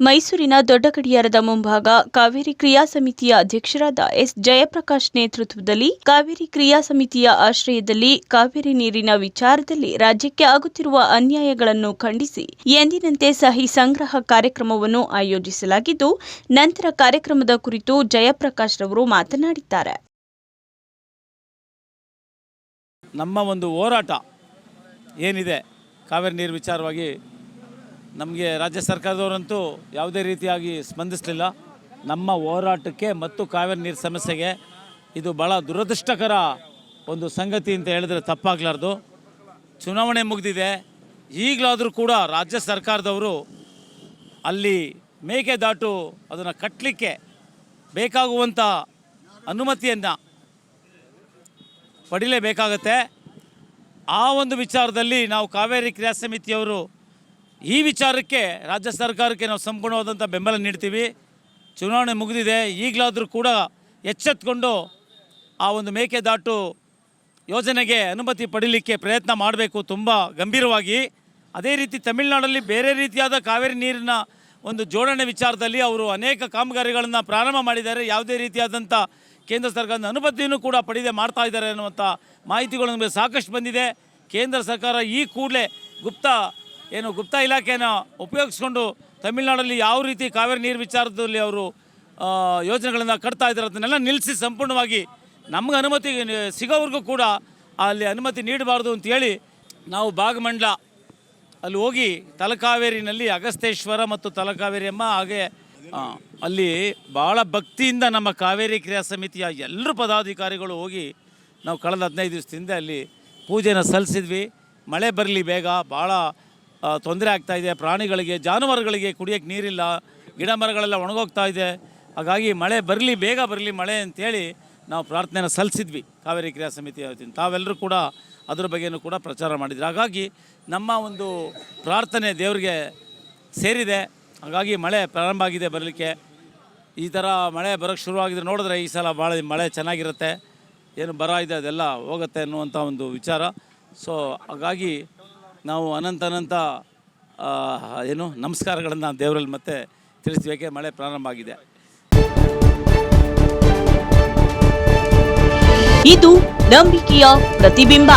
ಮೈಸೂರಿನ ದೊಡ್ಡ ಗಡಿಯಾರದ ಮುಂಭಾಗ ಕಾವೇರಿ ಕ್ರಿಯಾ ಸಮಿತಿಯ ಅಧ್ಯಕ್ಷರಾದ ಎಸ್ ಜಯಪ್ರಕಾಶ್ ನೇತೃತ್ವದಲ್ಲಿ ಕಾವೇರಿ ಕ್ರಿಯಾ ಸಮಿತಿಯ ಆಶ್ರಯದಲ್ಲಿ ಕಾವೇರಿ ನೀರಿನ ವಿಚಾರದಲ್ಲಿ ರಾಜ್ಯಕ್ಕೆ ಆಗುತ್ತಿರುವ ಅನ್ಯಾಯಗಳನ್ನು ಖಂಡಿಸಿ ಎಂದಿನಂತೆ ಸಹಿ ಸಂಗ್ರಹ ಕಾರ್ಯಕ್ರಮವನ್ನು ಆಯೋಜಿಸಲಾಗಿದ್ದು, ನಂತರ ಕಾರ್ಯಕ್ರಮದ ಕುರಿತು ಜಯಪ್ರಕಾಶ್ ರವರು ಮಾತನಾಡಿದ್ದಾರೆ. ನಮ್ಮ ಒಂದು ಹೋರಾಟ ಏನಿದೆ? ಕಾವೇರಿ ನೀರು ವಿಚಾರವಾಗಿ ನಮಗೆ ರಾಜ್ಯ ಸರ್ಕಾರದವರಂತೂ ಯಾವುದೇ ರೀತಿಯಾಗಿ ಸ್ಪಂದಿಸಲಿಲ್ಲ. ನಮ್ಮ ಹೋರಾಟಕ್ಕೆ ಮತ್ತು ಕಾವೇರಿ ನೀರು ಸಮಸ್ಯೆಗೆ ಇದು ಭಾಳ ದುರದೃಷ್ಟಕರ ಒಂದು ಸಂಗತಿ ಅಂತ ಹೇಳಿದ್ರೆ ತಪ್ಪಾಗಲಾರ್ದು. ಚುನಾವಣೆ ಮುಗಿದಿದೆ. ಈಗಲಾದರೂ ಕೂಡ ರಾಜ್ಯ ಸರ್ಕಾರದವರು ಅಲ್ಲಿ ಮೇಕೆದಾಟು ಅದನ್ನು ಕಟ್ಟಲಿಕ್ಕೆ ಬೇಕಾಗುವಂಥ ಅನುಮತಿಯನ್ನು ಪಡಿಲೇಬೇಕಾಗತ್ತೆ. ಆ ಒಂದು ವಿಚಾರದಲ್ಲಿ ನಾವು ಕಾವೇರಿ ಕ್ರಿಯಾ ಸಮಿತಿಯವರು ಈ ವಿಚಾರಕ್ಕೆ ರಾಜ್ಯ ಸರ್ಕಾರಕ್ಕೆ ನಾವು ಸಂಪೂರ್ಣವಾದಂಥ ಬೆಂಬಲ ನೀಡ್ತೀವಿ. ಚುನಾವಣೆ ಮುಗಿದಿದೆ, ಈಗಲಾದರೂ ಕೂಡ ಎಚ್ಚೆತ್ಕೊಂಡು ಆ ಒಂದು ಮೇಕೆದಾಟು ಯೋಜನೆಗೆ ಅನುಮತಿ ಪಡೀಲಿಕ್ಕೆ ಪ್ರಯತ್ನ ಮಾಡಬೇಕು ತುಂಬ ಗಂಭೀರವಾಗಿ. ಅದೇ ರೀತಿ ತಮಿಳುನಾಡಲ್ಲಿ ಬೇರೆ ರೀತಿಯಾದ ಕಾವೇರಿ ನೀರಿನ ಒಂದು ಜೋಡಣೆ ವಿಚಾರದಲ್ಲಿ ಅವರು ಅನೇಕ ಕಾಮಗಾರಿಗಳನ್ನು ಪ್ರಾರಂಭ ಮಾಡಿದ್ದಾರೆ. ಯಾವುದೇ ರೀತಿಯಾದಂಥ ಕೇಂದ್ರ ಸರ್ಕಾರದ ಅನುಮತಿಯನ್ನು ಕೂಡ ಪಡೆದೇ ಮಾಡ್ತಾ ಇದ್ದಾರೆ ಅನ್ನುವಂಥ ಮಾಹಿತಿಗಳು ನಮಗೆ ಸಾಕಷ್ಟು ಬಂದಿದೆ. ಕೇಂದ್ರ ಸರ್ಕಾರ ಈ ಕೂಡಲೇ ಗುಪ್ತ ಏನು ಗುಪ್ತ ಇಲಾಖೆಯನ್ನು ಉಪಯೋಗಿಸ್ಕೊಂಡು ತಮಿಳುನಾಡಲ್ಲಿ ಯಾವ ರೀತಿ ಕಾವೇರಿ ನೀರು ವಿಚಾರದಲ್ಲಿ ಅವರು ಯೋಜನೆಗಳನ್ನು ಕಟ್ತಾ ಇದ್ದಾರೆ ಅದನ್ನೆಲ್ಲ ನಿಲ್ಲಿಸಿ ಸಂಪೂರ್ಣವಾಗಿ ನಮ್ಗೆ ಅನುಮತಿ ಸಿಗೋವ್ರಿಗೂ ಕೂಡ ಅಲ್ಲಿ ಅನುಮತಿ ನೀಡಬಾರ್ದು ಅಂತೇಳಿ ನಾವು ಭಾಗಮಂಡಲ ಅಲ್ಲಿ ಹೋಗಿ ತಲಕಾವೇರಿನಲ್ಲಿ ಅಗಸ್ತೇಶ್ವರ ಮತ್ತು ತಲಕಾವೇರಿ ಅಮ್ಮ ಹಾಗೆ ಅಲ್ಲಿ ಭಾಳ ಭಕ್ತಿಯಿಂದ ನಮ್ಮ ಕಾವೇರಿ ಕ್ರಿಯಾ ಸಮಿತಿಯ ಎಲ್ಲರೂ ಪದಾಧಿಕಾರಿಗಳು ಹೋಗಿ ನಾವು ಕಳೆದ ಹದಿನೈದು ದಿವಸದಿಂದ ಅಲ್ಲಿ ಪೂಜೆನ ಸಲ್ಲಿಸಿದ್ವಿ. ಮಳೆ ಬರಲಿ ಬೇಗ ಭಾಳ ತೊಂದರೆ ಆಗ್ತಾ ಇದೆ. ಪ್ರಾಣಿಗಳಿಗೆ, ಜಾನುವಾರುಗಳಿಗೆ ಕುಡಿಯೋಕ್ಕೆ ನೀರಿಲ್ಲ. ಗಿಡ ಮರಗಳೆಲ್ಲ ಒಣಗೋಗ್ತಾ ಇದೆ. ಹಾಗಾಗಿ ಮಳೆ ಬರಲಿ, ಬೇಗ ಬರಲಿ ಮಳೆ ಅಂತೇಳಿ ನಾವು ಪ್ರಾರ್ಥನೆಯನ್ನು ಸಲ್ಲಿಸಿದ್ವಿ. ಕಾವೇರಿ ಕ್ರಿಯಾ ಸಮಿತಿ ವತಿಯಿಂದ. ತಾವೆಲ್ಲರೂ ಕೂಡ ಅದ್ರ ಬಗ್ಗೆನೂ ಕೂಡ ಪ್ರಚಾರ ಮಾಡಿದ್ರು. ಹಾಗಾಗಿ ನಮ್ಮ ಒಂದು ಪ್ರಾರ್ಥನೆ ದೇವರಿಗೆ ಸೇರಿದೆ. ಹಾಗಾಗಿ ಮಳೆ ಪ್ರಾರಂಭ ಆಗಿದೆ ಬರಲಿಕ್ಕೆ. ಈ ಥರ ಮಳೆ ಬರೋಕ್ಕೆ ಶುರುವಾಗಿದ್ರೆ ನೋಡಿದ್ರೆ ಈ ಸಲ ಭಾಳ ಮಳೆ ಚೆನ್ನಾಗಿರುತ್ತೆ. ಏನು ಬರ ಇದೆ ಅದೆಲ್ಲ ಹೋಗುತ್ತೆ ಅನ್ನುವಂಥ ಒಂದು ವಿಚಾರ. ಸೊ ಹಾಗಾಗಿ ನಾವು ಅನಂತ ಅನಂತ ಏನು ನಮಸ್ಕಾರಗಳನ್ನು ದೇವರಲ್ಲಿ ಮತ್ತೆ ತಿಳಿಸಬೇಕೆ ಮಳೆ ಪ್ರಾರಂಭ ಆಗಿದೆ. ಇದು ನಂಬಿಕೆಯ ಪ್ರತಿಬಿಂಬ.